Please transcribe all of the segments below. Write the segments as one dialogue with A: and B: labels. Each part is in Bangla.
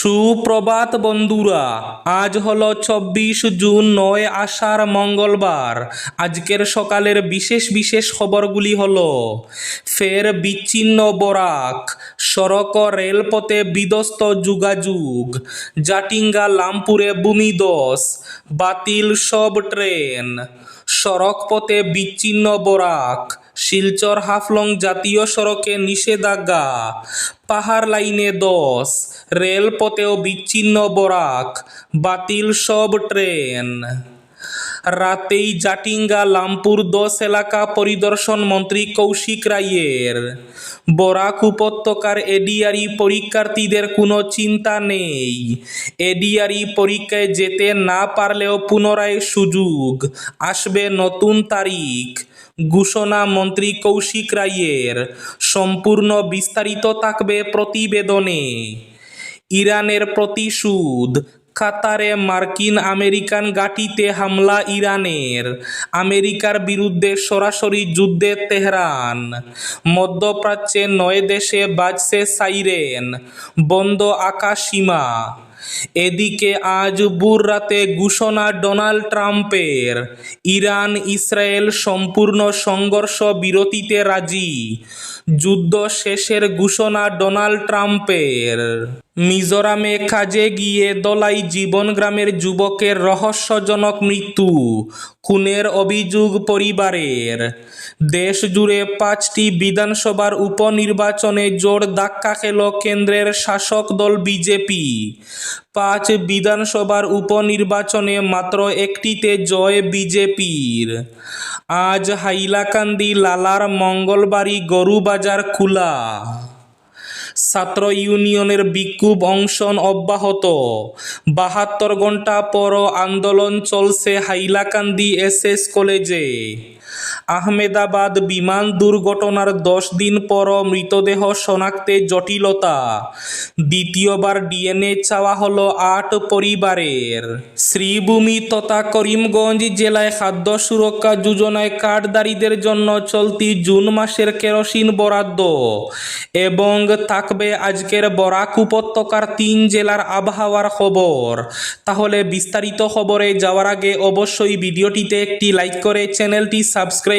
A: সুপ্রভাত বন্ধুরা, আজ হলো চব্বিশ জুন নয় আষাঢ় মঙ্গলবার। আজকের সকালের বিশেষ বিশেষ খবরগুলি হল, ফের বিচ্ছিন্ন বরাক, সড়ক রেলপথে বিধ্বস্ত যোগাযোগ, জাটিঙ্গা লামপুরে ভূমিদস বাতিল সব ট্রেন সড়ক পথে বিচ্ছিন্ন বরাক শিলচর হাফলং জাতীয় সড়কে নিষেধাজ্ঞা। পাহাড় লাইনে দশ, রেলপথেও বিচ্ছিন্ন বরাক, বাতিল সব ট্রেন। রাতেই জাটিঙ্গা লামপুর দশ এলাকা পরিদর্শন মন্ত্রী কৌশিক রায়ের। বরাক উপত্যকার এডিআরই পরীক্ষার্থীদের কোনো চিন্তা নেই। এডিআরই পরীক্ষায় যেতে না পারলেও পুনরায় সুযোগ, আসবে নতুন তারিখ। ঘোষণা মন্ত্রী কৌশিক রায়ের। সম্পূর্ণ বিস্তারিত থাকবে প্রতিবেদনে। ইরানের প্রতিশোধ। কাতারে মার্কিন আমেরিকান ঘাঁটিতে হামলা ইরানের। আমেরিকার বিরুদ্ধে সরাসরি যুদ্ধে তেহরান। মধ্যপ্রাচ্যে নয় দেশে বাজছে সাইরেন। বন্ধ আকাশ সীমা এদিকে আজ বুর রাতে ঘোষণা ডোনাল্ড ট্রাম্পের। ইরান ইসরায়েল সম্পূর্ণ সংঘর্ষ বিরতিতে রাজি। যুদ্ধ শেষের ঘোষণা ডোনাল্ড ট্রাম্পের। মিজোরামে কাজে গিয়ে দলাই জীবন গ্রামের যুবকের রহস্যজনক মৃত্যু, খুনের অভিযোগ পরিবারের। দেশ জুড়ে পাঁচটি বিধানসভার উপনির্বাচনে জোর ধাক্কা খেল কেন্দ্রের শাসক দল বিজেপি। পাঁচ বিধানসভার উপনির্বাচনে মাত্র একটিতে জয় বিজেপির। আজ হাইলাকান্দি, লালার, মঙ্গলবাড়ি, গরুবাজার, খোলা। ছাত্র ইউনিয়নের বিক্ষোভ অংশন অব্যাহত। বাহাত্তর ঘণ্টা পরও আন্দোলন চলছে হাইলাকান্দি এস এস কলেজে। আহমেদাবাদ বিমান দুর্ঘটনার দশ দিন পরও মৃতদেহ শনাক্তে জটিলতা। দ্বিতীয়বার ডিএনএ চাওয়া হলো আট পরিবারের। শ্রীভূমি তথা করিমগঞ্জ জেলায় খাদ্য সুরক্ষা যোজনায় কার্ডদারীদের জন্য চলতি জুন মাসের কেরোসিন বরাদ্দ এবং থাকবে আজকের বরাক উপত্যকার তিন জেলার আবহাওয়ার খবর। তাহলে বিস্তারিত খবরে যাওয়ার আগে অবশ্যই ভিডিওটিতে একটি লাইক করে চ্যানেলটি সাবস্ক্রাইব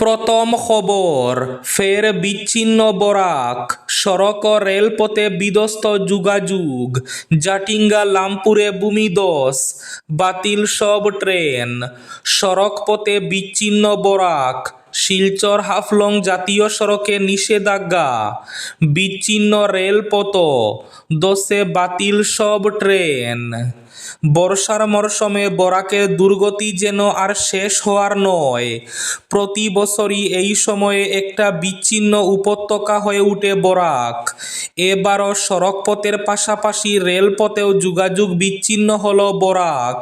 A: প্রথম খবর, ফের বিচ্ছিন্ন বরাক, সড়ক রেলপথে বিধ্বস্ত যোগাযোগ, জাটিঙ্গা লামপুরে ভূমিদস বাতিল সব ট্রেন সড়ক পথে বিচ্ছিন্ন বরাক, শিলচর হাফলং জাতীয় সড়কে নিষেধাজ্ঞা, বিচ্ছিন্ন রেলপথ দশে বাতিল সব ট্রেন। বর্ষার মরশুমে বরাকের দুর্গতি যেন আর শেষ হওয়ার নয়। প্রতি বছরই এই সময়ে একটা বিচ্ছিন্ন উপত্যকা হয়ে উঠে বরাক। এবারও সড়কপথের পাশাপাশি রেলপথেও যোগাযোগ বিচ্ছিন্ন হল বরাক।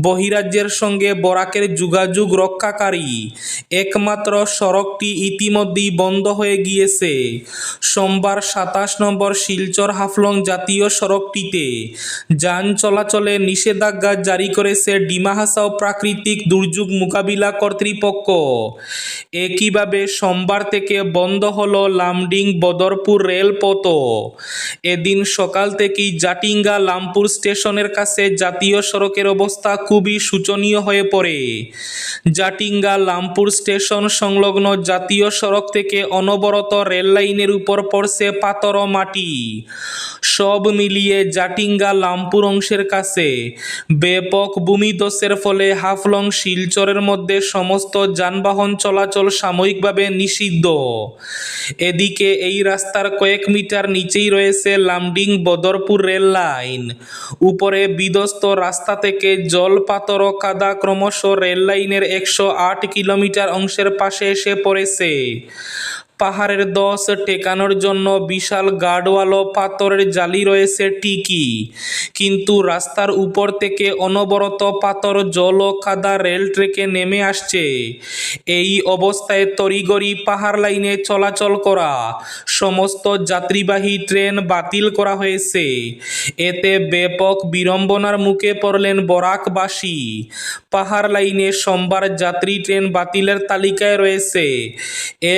A: বহিরাজ্যের সঙ্গে বরাকের যোগাযোগ রক্ষাকারী। একমাত্র সড়কটি ইতিমধ্যেই বন্ধ হয়ে গিয়েছে। সোমবার সাতাশ নম্বর শিলচর হাফলং জাতীয় সড়কটিতে যান চলাচলে নিষেধাজ্ঞা জারি করেছে ডিমা হাসাও প্রাকৃতিক দুর্যোগ মোকাবিলা কর্তৃপক্ষ। একইভাবে সোমবার থেকে বন্ধ হল লামডিং বদরপুর রেলপথও এদিন সকাল থেকেই জাটিঙ্গা লামপুর স্টেশনের কাছে জাতীয় সড়কের অবস্থা খুবই শোচনীয় হয়ে পড়ে। জাটিঙ্গা লামপুর স্টেশন সংলগ্ন জাতীয় সড়ক থেকে অনবরত রেল লাইনের উপর পড়ছে পাথর ও মাটি। সব মিলিয়ে জাটিঙ্গা লামপুর অংশের কাছে ব্যাপক ভূমিধসের ফলে হাফলং শিলচরের মধ্যে সমস্ত যানবাহন চলাচল সাময়িকভাবে নিষিদ্ধ। এদিকে এই রাস্তার কয়েক মিটার নিচেই রয়েছে লামডিং বদরপুর রেল লাইন। উপরে বিধ্বস্ত রাস্তা থেকে জল পাথর ও কাদা ক্রমশ রেল লাইনের একশো আট কিলোমিটার অংশের পাশে এসে পড়েছে। পাহাড়ের দশ টেকানোর জন্য বিশাল গার্ডওয়াল পাথরের জালি রয়েছে ঠিকই। কিন্তু রাস্তার উপর থেকে অনবরত পাথর জল ও কাদা রেল ট্রেকে নেমে আসছে। এই অবস্থায় তড়িগড়ি পাহাড় লাইনে চলাচল করা, সমস্ত যাত্রীবাহী ট্রেন বাতিল করা হয়েছে। এতে ব্যাপক বিড়ম্বনার মুখে পড়লেন বরাকবাসী। পাহাড় লাইনে সোমবার যাত্রী ট্রেন বাতিলের তালিকায় রয়েছে।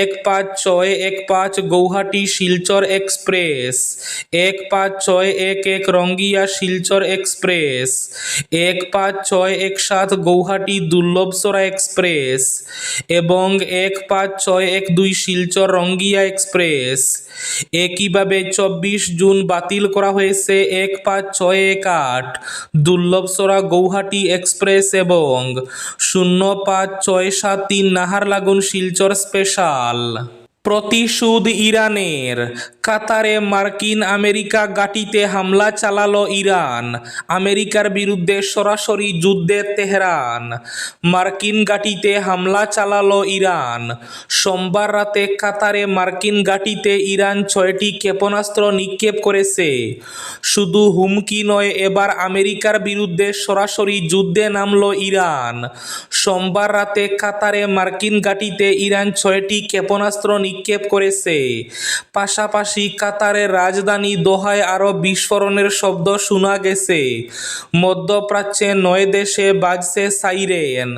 A: এক পাঁচ ছয় এক পাঁচ গৌহাটি শিলচর এক্সপ্রেস, এক পাঁচ ছয় এক এক রঙ্গিয়া শিলচর এক্সপ্রেস, এক পাঁচ ছয় এক সাত গৌহাটি দুর্লভসরা এক্সপ্রেস এবং এক পাঁচ ছয় এক দুই শিলচর রঙ্গিয়া এক্সপ্রেস। একইভাবে চব্বিশ জুন বাতিল করা হয়েছে এক পাঁচ ছয় এক আট দুর্লভসরা গৌহাটি এক্সপ্রেস এবং শূন্য পাঁচ ছয় সাত তিন নাহারলাগুন শিলচর স্পেশাল। প্রতিশোধ ইরানের। কাতারে মার্কিন আমেরিকা ঘাঁটিতে হামলা চালালো ইরান। আমেরিকার বিরুদ্ধে সরাসরি যুদ্ধে তেহরান। মার্কিন ঘাঁটিতে হামলা চালালো ইরান। সোমবার রাতে কাতারে মার্কিন ঘাঁটিতে ইরান ছয়টি ক্ষেপণাস্ত্র নিক্ষেপ করেছে। শুধু হুমকি নয়, এবার আমেরিকার বিরুদ্ধে সরাসরি যুদ্ধে নামলো ইরান। সোমবার রাতে কাতারে মার্কিন ঘাঁটিতে ইরান ছয়টি ক্ষেপণাস্ত্র নিক্ষেপ করেছে। পাশাপাশি কাতারের রাজধানী দোহায় আরও বিস্ফোরণের শব্দ শোনা গেছে। মধ্যপ্রাচ্যে নয় দেশে বাজছে সাইরেন।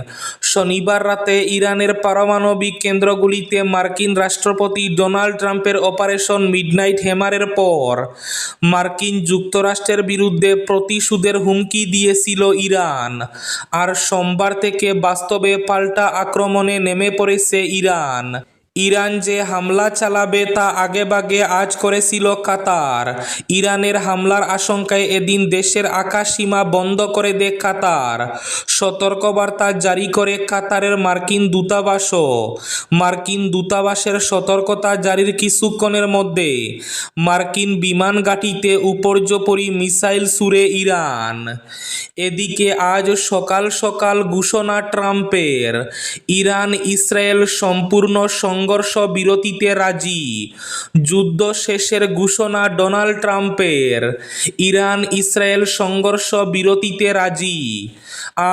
A: শনিবার রাতে ইরানের পারমাণবিক কেন্দ্রগুলিতে মার্কিন রাষ্ট্রপতি ডোনাল্ড ট্রাম্পের অপারেশন মিডনাইট হেমারের পর মার্কিন যুক্তরাষ্ট্রের বিরুদ্ধে প্রতিশোধের হুমকি দিয়েছিল ইরান। আর সোমবার থেকে বাস্তবে পাল্টা আক্রমণে নেমে পড়েছে ইরান। ইরান যে হামলা চালাবে তা আগেভাগে আজ করেছিল কাতার। ইরানের হামলার আশঙ্কায় এদিন দেশের আকাশসীমা বন্ধ করে দেয় কাতার। সতর্কবার্তা জারি করে কাতারের মার্কিন দূতাবাসও। মার্কিন দূতাবাসের সতর্কতা জারির কিছুক্ষণের মধ্যে মার্কিন বিমান ঘাঁটিতে উপর্যুপরি মিসাইল ছুড়ে ইরান। এদিকে আজ সকাল সকাল ঘোষণা ট্রাম্পের। ইরান ইসরায়েল সম্পূর্ণ সংঘর্ষ বিরতিতে রাজি। যুদ্ধ শেষের ঘোষণা ডোনাল্ড ট্রাম্পের। ইরান ইসরায়েল সংঘর্ষ বিরতিতে রাজি।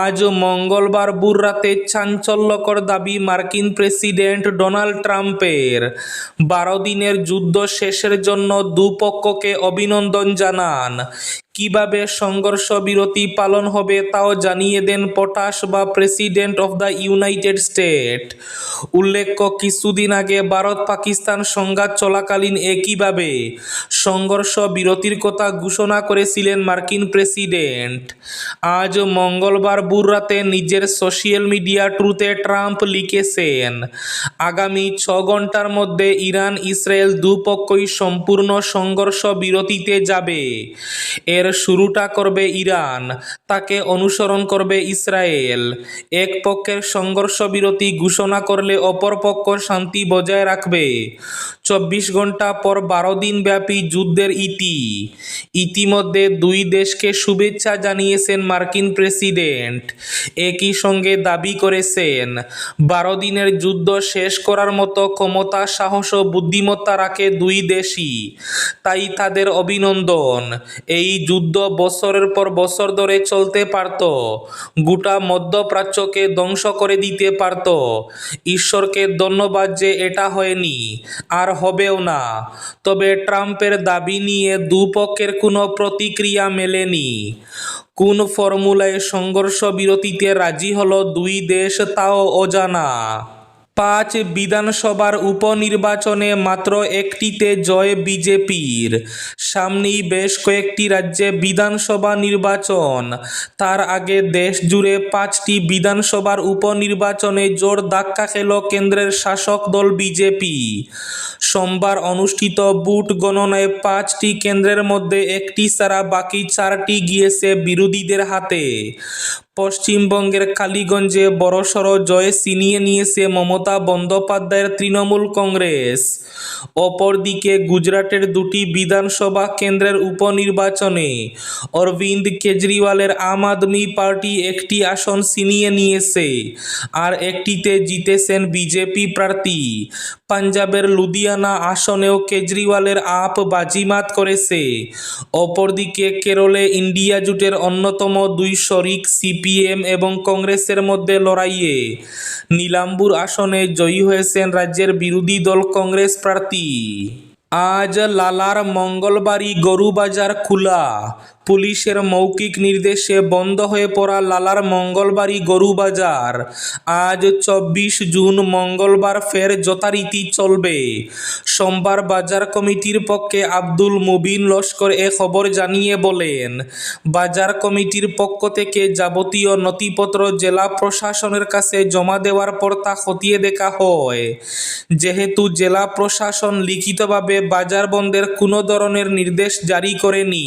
A: আজ মঙ্গলবার ভোর রাতে চাঞ্চল্যকর দাবি মার্কিন প্রেসিডেন্ট ডোনাল্ড ট্রাম্পের। বারো দিনের যুদ্ধ শেষের জন্য দুপক্ষকে অভিনন্দন জানান। কীভাবে সংঘর্ষ বিরতি পালন হবে তাও জানিয়ে দেন পটাশ বা president of the United State. উল্লেখ্য, কিছুদিন আগে ভারত পাকিস্তান সংঘাত চলাকালীন একইভাবে সংঘর্ষ বিরতির কথা ঘোষণা করেছিলেন মার্কিন প্রেসিডেন্ট। আজ মঙ্গলবার ভোর রাতে নিজের সোশ্যাল মিডিয়া ট্রুতে ট্রাম্প লিখেছেন, আগামী ছ ঘণ্টার মধ্যে ইরান ইসরায়েল দুপক্ষই সম্পূর্ণ সংঘর্ষ বিরতিতে যাবে। এর শুরুটা করবে ইরান, তাকে অনুসরণ করবে ইসরায়েল। এক পক্ষের সংঘর্ষ বিরতি ঘোষণা করলে অপর পক্ষ শান্তি বজায় রাখবে। চব্বিশ ঘণ্টা পর বারো দিন ব্যাপী যুদ্ধের ইতি। ইতিমধ্যে দুই দেশকে শুভেচ্ছা জানিয়েছেন মার্কিন প্রেসিডেন্ট। একই সঙ্গে দাবি করেছেন, বারো দিনের যুদ্ধ শেষ করার মতো ক্ষমতা, সাহস ও বুদ্ধিমত্তা রাখে দুই দেশই। তাই তাদের অভিনন্দন। এই যুদ্ধ বছরের পর বছর ধরে চলতে পারত। গোটা মধ্যপ্রাচ্যকে ধ্বংস করে দিতে পারত। ঈশ্বরকে ধন্যবাদ যে এটা হয়নি, আর হবেও না। তবে ট্রাম্পের দাবি নিয়ে দুপক্ষের কোনো প্রতিক্রিয়া মেলেনি। কোন ফর্মুলায় সংঘর্ষ বিরতিতে রাজি হলো দুই দেশ তাও অজানা। পাঁচ বিধানসভার উপনির্বাচনে মাত্র একটিতে জয় বিজেপির। সামনেই বেশ কয়েকটি রাজ্যে বিধানসভা নির্বাচন। তার আগে দেশ জুড়ে পাঁচটি বিধানসভার উপনির্বাচনে জোর ধাক্কা খেল কেন্দ্রের শাসক দল বিজেপি। সোমবার অনুষ্ঠিত বুট গণনায় পাঁচটি কেন্দ্রের মধ্যে একটি ছাড়া বাকি চারটি গিয়েছে বিরোধীদের হাতে। পশ্চিমবঙ্গের কালীগঞ্জে বড়সড় জয় ছিনিয়ে নিয়েছে মমতা বন্দ্যোপাধ্যায়ের তৃণমূল কংগ্রেস। অপরদিকে গুজরাটের দুটি বিধানসভা কেন্দ্রের উপনির্বাচনে অরবিন্দ কেজরিওয়ালের আম আদমি পার্টি একটি আসন ছিনিয়ে নিয়েছে, আর একটিতে জিতেছেন বিজেপি প্রার্থী। পাঞ্জাবের লুধিয়ানা আসনেও কেজরিওয়ালের আপ বাজিমাত করেছে। অপরদিকে কেরলে ইন্ডিয়া জুটের অন্যতম দুই শরিক সিপিএম এবং কংগ্রেসের মধ্যে লড়াইয়ে। নীলাম্বুর আসনে জয়ী হয়েছেন রাজ্যের বিরোধী দল কংগ্রেস প্রার্থী। আজ লালার মঙ্গলবাড়ি গরু বাজার খোলা। পুলিশের মৌখিক নির্দেশে বন্ধ হয়ে পড়া লালার মঙ্গলবাড়ি গরু বাজার। আজ চব্বিশ জুন মঙ্গলবার ফের যথারীতি চলবে। সোমবার বাজার কমিটির পক্ষে আব্দুল মুবিন লস্কর এ খবর জানিয়ে বলেন, বাজার কমিটির পক্ষ থেকে যাবতীয় নথিপত্র জেলা প্রশাসনের কাছে জমা দেওয়ার পর তা খতিয়ে দেখা হয়। যেহেতু জেলা প্রশাসন লিখিতভাবে বাজার বন্ধের কোনো ধরনের নির্দেশ জারি করেনি,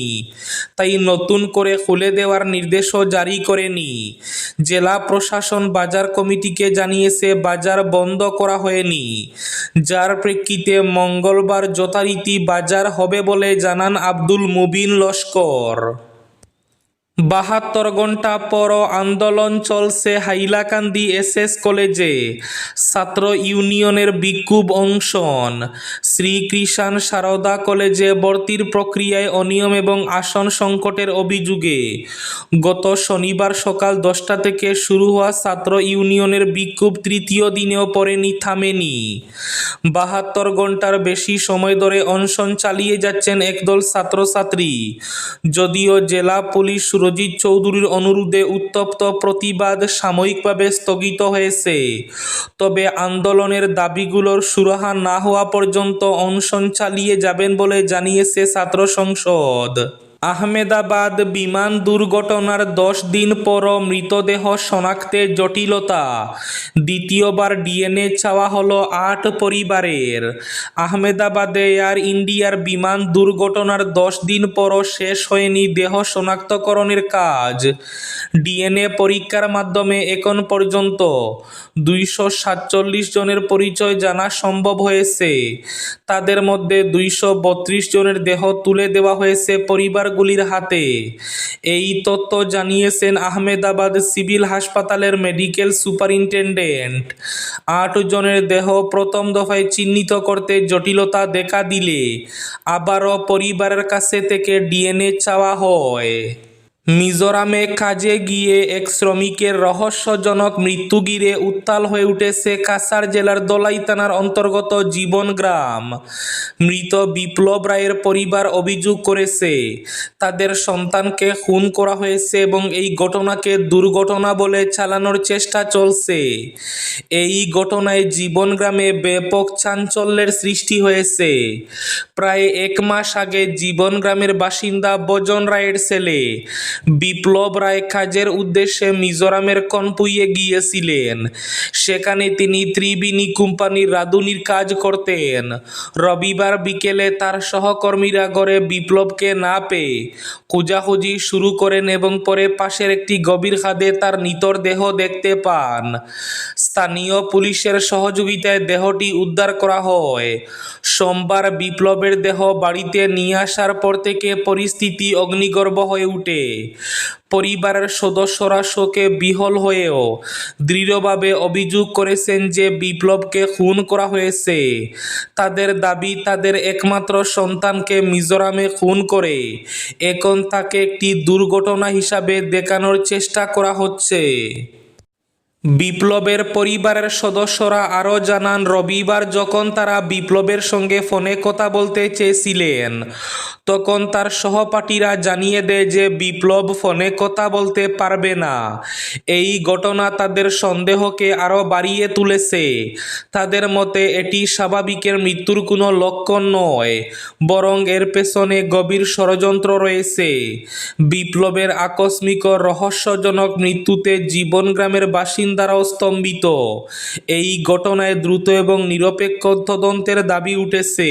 A: তাই নতুন করে খুলে দেওয়ার নির্দেশও জারি করেনি। জেলা প্রশাসন বাজার কমিটিকে জানিয়েছে, বাজার বন্ধ করা হয়নি। যার প্রেক্ষিতে মঙ্গলবার যথারীতি বাজার হবে বলে জানান আব্দুল মুবিন লস্কর। বাহাত্তর ঘণ্টা পর আন্দোলন চলছে হাইলাকান্দি এসএস কলেজে। ছাত্র ইউনিয়নের বিক্ষোভ অংশন শ্রীকৃষাণ সারদা কলেজে ভর্তির প্রক্রিয়ায় অনিয়ম এবং আসন সংকটের অভিযোগে। গত শনিবার সকাল দশটা থেকে শুরু হওয়া ছাত্র ইউনিয়নের বিক্ষোভ তৃতীয় দিনেও পড়েনি, থামেনি। বাহাত্তর ঘণ্টার বেশি সময় ধরে অনশন চালিয়ে যাচ্ছেন একদল ছাত্রছাত্রী। যদিও জেলা পুলিশ সুরজিৎ চৌধুরীর অনুরোধে উত্তপ্ত প্রতিবাদ সাময়িকভাবে স্থগিত হয়েছে। তবে আন্দোলনের দাবিগুলোর সুরাহা না হওয়া পর্যন্ত অনশন চালিয়ে যাবেন বলে জানিয়েছে ছাত্র সংসদ। আহমেদাবাদ বিমান দুর্ঘটনার দশ দিন পর মৃতদেহ শনাক্তে জটিলতা। দ্বিতীয়বার ডিএনএ চাওয়া হলো আট পরিবারের। আহমেদাবাদে এয়ার ইন্ডিয়ার বিমান দুর্ঘটনার দশ দিন পরও শেষ হয়নি দেহ শনাক্তকরণের কাজ। ডিএনএ পরীক্ষার মাধ্যমে এখন পর্যন্ত দুইশো সাতচল্লিশ জনের পরিচয় জানা সম্ভব হয়েছে। তাদের মধ্যে দুইশো বত্রিশ জনের দেহ তুলে দেওয়া হয়েছে পরিবারগুলির হাতে। এই তথ্য জানিয়েছেন আহমেদাবাদ সিভিল হাসপাতালের মেডিকেল সুপারিনটেন্ডেন্ট। আট জনের দেহ প্রথম দফায় চিহ্নিত করতে জটিলতা দেখা দিলে আবারও পরিবারের কাছে থেকে ডিএনএ চাওয়া হয়। মিজোরামে কাজে গিয়ে এক শ্রমিকের রহস্যজনক মৃত্যু ঘিরে উত্তাল হয়ে উঠেছে কাছাড় জেলার দলাই থানার অন্তর্গত জীবন গ্রাম। মৃত বিপ্লব রায়ের পরিবার অভিযোগ করেছে, তাদের সন্তানকে খুন করা হয়েছে এবং এই ঘটনাকে দুর্ঘটনা বলে চালানোর চেষ্টা চলছে। এই ঘটনায় জীবন গ্রামে ব্যাপক চাঞ্চল্যের সৃষ্টি হয়েছে। প্রায় এক মাস আগে জীবন গ্রামের বাসিন্দা বজন রায়ের ছেলে বিপ্লব রায় কাজের উদ্দেশ্যে মিজোরামের কনপুইয়ে গিয়েছিলেন। সেখানে তিনি ত্রিবেণী কোম্পানির রাঁধুনির কাজ করতেন। রবিবার বিকেলে তার সহকর্মীরা গড়ে বিপ্লবকে না পেয়ে খোঁজাখুঁজি শুরু করেন এবং পরে পাশের একটি গভীর খাদে তার নিতর দেহ দেখতে পান। স্থানীয় পুলিশের সহযোগিতায় দেহটি উদ্ধার করা হয়। সোমবার বিপ্লবের দেহ বাড়িতে নিয়ে আসার পর থেকে পরিস্থিতি অগ্নিগর্ভ হয়ে ওঠে পরিবারের সদস্যরা শোকে বিহল হয়েও দৃঢ়ভাবে অভিযোগ করেছেন যে বিপ্লবকে খুন করা হয়েছে। তাদের দাবি তাদের একমাত্র সন্তানকে মিজোরামে খুন করে। এখন তাকে একটি দুর্ঘটনা হিসাবে দেখানোর চেষ্টা করা হচ্ছে। বিপ্লবের পরিবারের সদস্যরা আরও জানান, রবিবার যখন তারা বিপ্লবের সঙ্গে ফোনে কথা বলতে চেয়েছিলেন, তখন তার সহপাঠীরা জানিয়ে দেয় যে বিপ্লব ফোনে কথা বলতে পারবে না। এই ঘটনা তাদের সন্দেহকে আরও বাড়িয়ে তুলেছে। তাদের মতে, এটি স্বাভাবিকের মৃত্যুর কোনো লক্ষণ নয়, বরং এর পেছনে গভীর ষড়যন্ত্র রয়েছে। বিপ্লবের আকস্মিক রহস্যজনক মৃত্যুতে জীবন গ্রামের বাসিন্দারাও স্তম্ভিত। এই ঘটনায় দ্রুত এবং নিরপেক্ষ তদন্তের দাবি উঠেছে।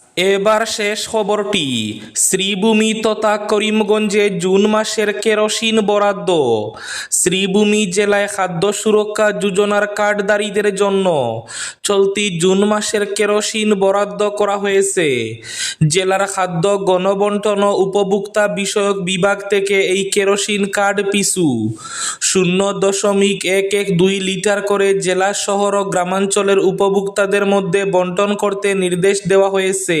A: এবার শেষ খবরটি, শ্রীভূমি তথা করিমগঞ্জে জুন মাসের কেরোসিন বরাদ্দ। শ্রীভূমি জেলায় খাদ্য সুরক্ষা যোজনার কার্ডধারীদের জন্য চলতি জুন মাসের কেরোসিন বরাদ্দ করা হয়েছে। জেলার খাদ্য গণবন্টন উপভোক্তা বিষয়ক বিভাগ থেকে এই কেরোসিন কার্ড পিছু শূন্য দশমিক এক এক দুই লিটার করে জেলা, শহর ও গ্রামাঞ্চলের উপভোক্তাদের মধ্যে বন্টন করতে নির্দেশ দেওয়া হয়েছে।